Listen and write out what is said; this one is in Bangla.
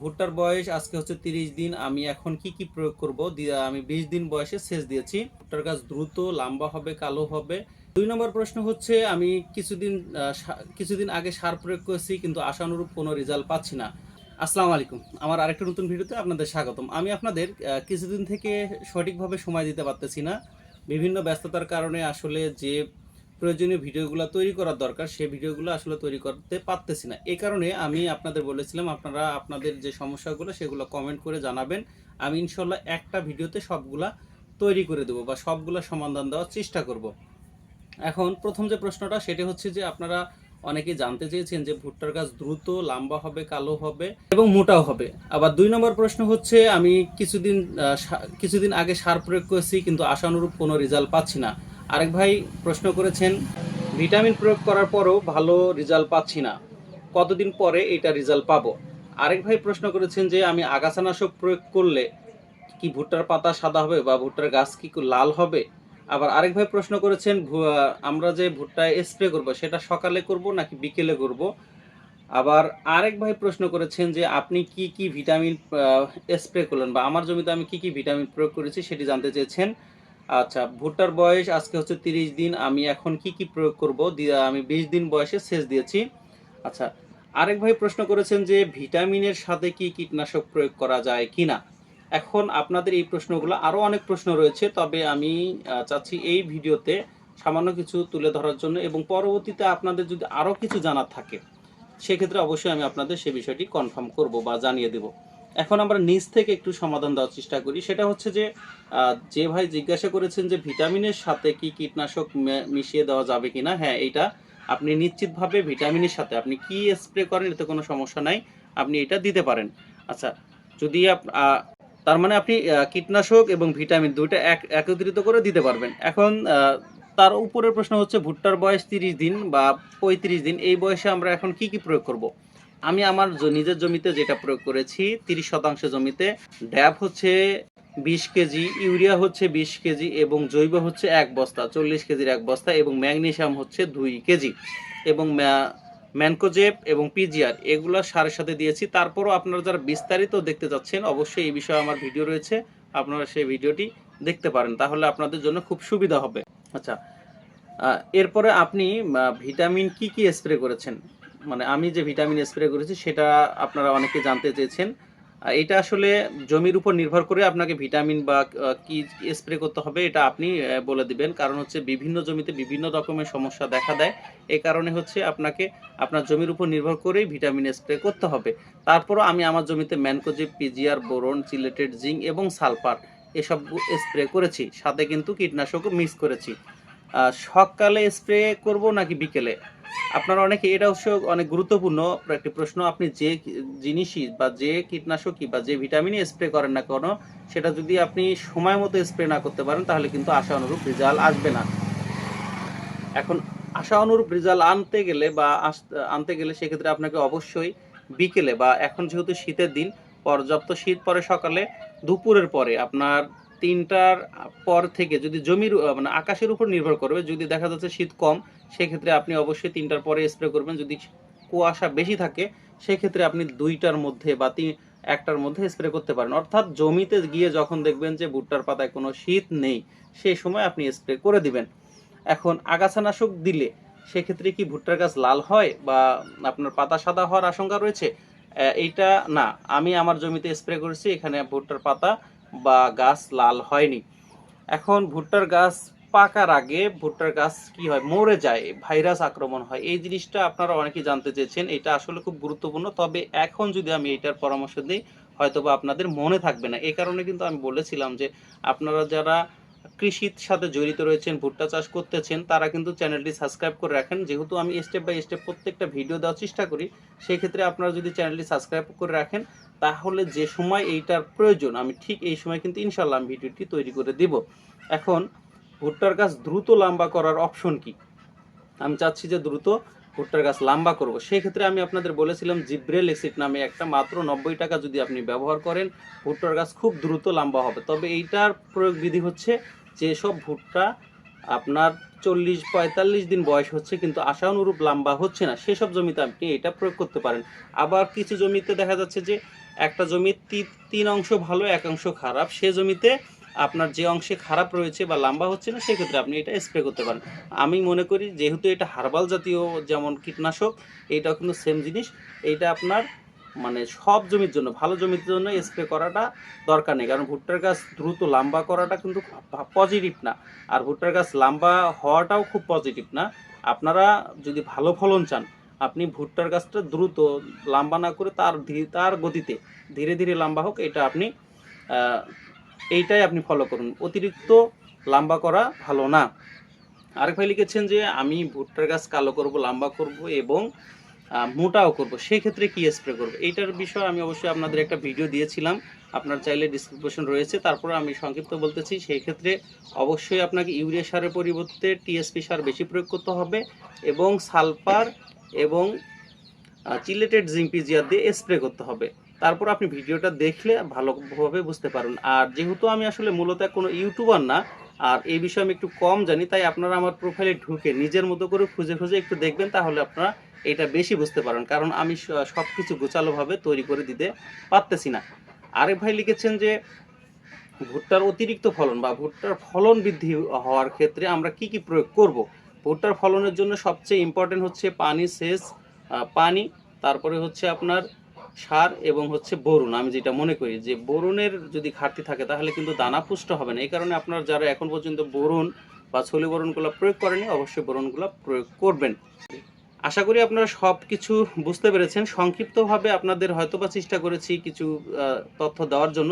ভুট্টার বয়স আজকে হচ্ছে তিরিশ দিন। আমি এখন কি কি প্রয়োগ করব? আমি বিশ দিন বয়সে সেচ দিয়েছি। ভুট্টার গাছ দ্রুত, লম্বা হবে, কালো হবে। দুই নম্বর প্রশ্ন হচ্ছে, আমি কিছুদিন কিছুদিন আগে সার প্রয়োগ করেছি, কিন্তু আশানুরূপ কোনো রেজাল্ট পাচ্ছি না। আসসালামু আলাইকুম। আমার আরেকটা নতুন ভিডিওতে আপনাদের স্বাগতম। আমি আপনাদের কিছুদিন থেকে সঠিকভাবে সময় দিতে পারতেছি না। বিভিন্ন ব্যস্ততার কারণে আসলে যে প্রয়োজনীয় ভিডিওগুলো তৈরি করার দরকার সেই ভিডিওগুলো আসলে তৈরি করতে পারতেছি না। এই কারণে আমি আপনাদের বলেছিলাম, আপনারা আপনাদের যে সমস্যাগুলো সেগুলো কমেন্ট করে জানাবেন। আমি ইনশাল্লাহ একটা ভিডিওতে সবগুলা তৈরি করে দেবো বা সবগুলো সমাধান দেওয়ার চেষ্টা করব। এখন প্রথম যে প্রশ্নটা, সেটা হচ্ছে যে আপনারা অনেকে জানতে চেয়েছেন যে ভুট্টার গাছ দ্রুত, লম্বা হবে, কালো হবে এবং মোটাও হবে। আবার দুই নম্বর প্রশ্ন হচ্ছে, আমি কিছুদিন কিছুদিন আগে সার প্রয়োগ করেছি কিন্তু আশানুরূপ কোনো রেজাল্ট পাচ্ছি না। আরেক ভাই প্রশ্ন করেছেন, ভিটামিন প্রয়োগ করার পরও ভালো রেজাল্ট পাচ্ছি না। কতদিন পরে এটা রেজাল্ট পাবো? আরেক ভাই প্রশ্ন করেছেন যে, আমি আগাছানাশক প্রয়োগ করলে কি ভুট্টার পাতা সাদা হবে বা ভুট্টার গাছ কি লাল হবে? আবার আরেক ভাই প্রশ্ন করেছেন আমরা যে ভুট্টায় স্প্রে করব, সেটা সকালে করব নাকি বিকেলে করব? আবার আরেক ভাই প্রশ্ন করেছেন যে, আপনি কি কি ভিটামিন স্প্রে করলেন বা আমার জমিতে আমি কি কি ভিটামিন প্রয়োগ করেছি সেটি জানতে চেয়েছেন। আচ্ছা ভুট্টার বয়স আজকে হচ্ছে তিরিশ দিন। আমি এখন কি কি প্রয়োগ করব? আমি বিশ দিন বয়সে সেচ দিয়েছি। আচ্ছা আরেক ভাই প্রশ্ন করেছেন যে ভিটামিনের সাথে কি কীটনাশক প্রয়োগ করা যায় কি না এখন আপনাদের এই প্রশ্নগুলো আরও অনেক প্রশ্ন রয়েছে, তবে আমি চাচ্ছি এই ভিডিওতে সামান্য কিছু তুলে ধরার জন্য এবং পরবর্তীতে আপনাদের যদি আরও কিছু জানার থাকে, সেক্ষেত্রে অবশ্যই আমি আপনাদের সে বিষয়টি কনফার্ম করব বা জানিয়ে দেব। এখন আমরা নিজ থেকে একটু সমাধান দেওয়ার চেষ্টা করি। সেটা হচ্ছে যে যে ভাই জিজ্ঞাসা করেছেন যে ভিটামিনের সাথে কি কীটনাশক মিশিয়ে দেওয়া যাবে কিনা? হ্যাঁ এইটা আপনি নিশ্চিতভাবে ভিটামিনের সাথে, আপনি কি স্প্রে করেন এতে কোনো সমস্যা নাই, আপনি এটা দিতে পারেন। আচ্ছা যদি তার মানে আপনি কীটনাশক এবং ভিটামিন দুইটা এক, একত্রিত করে দিতে পারবেন। এখন তার উপরের প্রশ্ন হচ্ছে, ভুট্টার বয়স তিরিশ দিন বা পঁয়ত্রিশ দিন, এই বয়সে আমরা এখন কি কি প্রয়োগ করব। আমি আমার নিজের জমিতে যেটা প্রয়োগ করেছি, তিরিশ শতাংশ জমিতে, ড্যাব হচ্ছে বিশ কেজি, ইউরিয়া হচ্ছে বিশ কেজি এবং জৈব হচ্ছে এক বস্তা, চল্লিশ কেজির এক বস্তা এবং ম্যাগনেশিয়াম হচ্ছে দুই কেজি এবং ম্যা- ম্যানকোজেপ এবং পিজিআর এগুলো সারের সাথে দিয়েছি। তারপরও আপনারা যারা বিস্তারিত দেখতে যাচ্ছেন অবশ্যই এই বিষয়ে আমার ভিডিও রয়েছে, আপনারা সেই ভিডিওটি দেখতে পারেন, তাহলে আপনাদের জন্য খুব সুবিধা হবে। আচ্ছা এরপরে আপনি ভিটামিন কি কি স্প্রে করেছেন? মানে আমি যে ভিটামিন স্প্রে করেছি, সেটা আপনারা অনেকে জানতে চেয়েছেন। এটা আসলে জমির উপর নির্ভর করে আপনাকে ভিটামিন বা কি স্প্রে করতে হবে, এটা আপনি বলে দিবেন। কারণ হচ্ছে বিভিন্ন জমিতে বিভিন্ন রকমের সমস্যা দেখা দেয়। এই কারণে হচ্ছে আপনাকে, আপনার জমির উপর নির্ভর করেই ভিটামিন স্প্রে করতে হবে। তারপরও আমি আমার জমিতে mancozeb PGR, boron, chelated zinc এবং সালফার এসব স্প্রে করেছি। সাথে কিন্তু কীটনাশকও মিক্স করেছি। সকালে স্প্রে করব নাকি বিকেলে? আপনারা অনেকে এটা অবশ্য অনেক গুরুত্বপূর্ণ একটি প্রশ্ন। আপনি যে জিনিসই বা যে কীটনাশকই বা যে ভিটামিনই স্প্রে করেন না কেন, সেটা যদি আপনি সময় মতো স্প্রে না করতে পারেন, তাহলে কিন্তু আশা অনুরূপ রেজাল্ট আসবে না। এখন আশা অনুরূপ রেজাল্ট আনতে গেলে বা আনতে গেলে সেক্ষেত্রে আপনাকে অবশ্যই বিকেলে বা এখন যেহেতু শীতের দিন, পর্যাপ্ত শীত পরে সকালে, দুপুরের পরে আপনার তিনটার পর থেকে যদি জমির মানে আকাশের উপর নির্ভর করবে, যদি দেখা যাচ্ছে শীত কম, সেক্ষেত্রে আপনি অবশ্যই তিনটার পরে স্প্রে করবেন। যদি কুয়াশা বেশি থাকে, সেক্ষেত্রে আপনি দুইটার মধ্যে বা তিন, একটার মধ্যে স্প্রে করতে পারেন। অর্থাৎ জমিতে গিয়ে যখন দেখবেন যে ভুট্টার পাতায় কোনো শীত নেই সেই সময় আপনি স্প্রে করে দিবেন। এখন আগাছানাশক দিলে সেক্ষেত্রে কি ভুট্টার গাছ লাল হয় বা আপনার পাতা সাদা হওয়ার আশঙ্কা রয়েছে? এইটা না, আমি আমার জমিতে স্প্রে করেছি, এখানে ভুট্টার পাতা বা গাছ লাল হয়নি। এখন ভুট্টার গাছ পাকার আগে ভুট্টার গাছ কি হয়? মরে যায়, ভাইরাস আক্রমণ হয়। এই জিনিসটা আপনারা অনেকে জানতে চেয়েছেন। এটা আসলে খুব গুরুত্বপূর্ণ। তবে এখন যদি আমি এটার পরামর্শ দিই হয়তো বা আপনাদের মনে থাকবে না। এই কারণে কিন্তু আমি বলেছিলাম যে, আপনারা যারা কৃষির সাথে জড়িত রয়েছেন, ভুট্টা চাষ করতেছেন, তারা কিন্তু চ্যানেলটি সাবস্ক্রাইব করে রাখেন। যেহেতু আমি স্টেপ বাই স্টেপ প্রত্যেকটা ভিডিও দেওয়ার চেষ্টা করি সেই ক্ষেত্রে আপনারা যদি চ্যানেলটি সাবস্ক্রাইব করে রাখেন, তাহলে যে সময় এইটার প্রয়োজন, আমি ঠিক এই সময় কিন্তু ইনশাল্লাহ আমি ভিডিওটি তৈরি করে দিব। এখন ভুট্টার গাছ দ্রুত লম্বা করার অপশন কি? আমি চাচ্ছি যে দ্রুত ভুট্টার গাছ লম্বা করব। সেই ক্ষেত্রে আমি আপনাদের বলেছিলাম জিব্রেল এসিড নামে একটা মাত্র নব্বই টাকা যদি আপনি ব্যবহার করেন, ভুট্টার গাছ খুব দ্রুত লম্বা হবে। তবে এইটার প্রয়োগ বিধি হচ্ছে যেসব ভুট্টা আপনার চল্লিশ পঁয়তাল্লিশ দিন বয়স হচ্ছে, কিন্তু আশানুরূপ লম্বা হচ্ছে না। সেসব জমিতে আপনি এটা প্রয়োগ করতে পারেন। আবার কিছু জমিতে দেখা যাচ্ছে যে একটা জমির তি- তিন অংশ ভালো, এক অংশ খারাপ। সে জমিতে আপনার যে অংশে খারাপ রয়েছে বা লম্বা হচ্ছে না, সেক্ষেত্রে আপনি এটা স্প্রে করতে পারেন। আমি মনে করি যেহেতু এটা হার্বাল জাতীয় যেমন কীটনাশক এইটাও কিন্তু সেম জিনিস। এইটা আপনার মানে সব জমির জন্য, ভালো জমির জন্য স্প্রে করাটা দরকার নেই। কারণ ভুট্টার গাছ দ্রুত লম্বা করাটা কিন্তু পজিটিভ না। আর ভুট্টার গাছ লম্বা হওয়াটাও খুব পজিটিভ না। আপনারা যদি ভালো ফলন চান, আপনি ভুট্টার গাছটা দ্রুত লম্বা না করে তার তার গতিতে ধীরে ধীরে লম্বা হোক, এটা আপনি এইটাই আপনি ফলো করুন। অতিরিক্ত লম্বা করা ভালো না। আরেক ভাই লিখেছেন যে, আমি ভুট্টার গাছ কালো করব, লম্বা করব এবং মোটাও করব। সেই ক্ষেত্রে কি স্প্রে করব? এইটার বিষয়ে আমি অবশ্যই আপনাদের একটা ভিডিও দিয়েছিলাম। আপনার চাইলে ডিসক্রিপশন রয়েছে। তারপরে আমি সংক্ষিপ্ত বলতেছি সেই ক্ষেত্রে অবশ্যই আপনাকে ইউরিয়া সারের পরিবর্তে টিএসপি সার বেশি প্রয়োগ করতে হবে এবং সালফার এবং চিলেটেড জিঙ্কপিজিয়ার দিয়ে স্প্রে করতে হবে। তারপর আপনি ভিডিওটা দেখলে ভালোভাবে বুঝতে পারুন। আর যেহেতু আমি আসলে মূলত কোনো ইউটিউবার না, আর এই বিষয়ে আমি একটু কম জানি, তাই আপনারা আমার প্রোফাইলে ঢুকে নিজের মতো করে খুঁজে খুঁজে একটু দেখবেন, তাহলে আপনারা এটা বেশি বুঝতে পারেন। কারণ আমি সব কিছু গোছালোভাবে তৈরি করে দিতে পারতেছি না। আরেক ভাই লিখেছেন যে, ভুট্টার অতিরিক্ত ফলন বা ভুট্টার ফলন বৃদ্ধি হওয়ার ক্ষেত্রে আমরা কি কি প্রয়োগ করব? ভুট্টার ফলনের জন্য সবচেয়ে ইম্পর্টেন্ট হচ্ছে পানি সেচ পানি, তারপরে হচ্ছে আপনার সার এবং হচ্ছে বরুণ, আমি যেটা মনে করি যে বরুণের যদি ঘাটতি থাকে তাহলে কিন্তু দানা পুষ্ট হবে না। এই কারণে আপনার যারা এখন পর্যন্ত বরুণ বা ছলি বরুণগুলো প্রয়োগ করেনি অবশ্যই বরুণগুলো প্রয়োগ করবেন। আশা করি আপনারা সব কিছু বুঝতে পেরেছেন। সংক্ষিপ্তভাবে আপনাদের হয়তো বা চেষ্টা করেছি কিছু তথ্য দেওয়ার জন্য।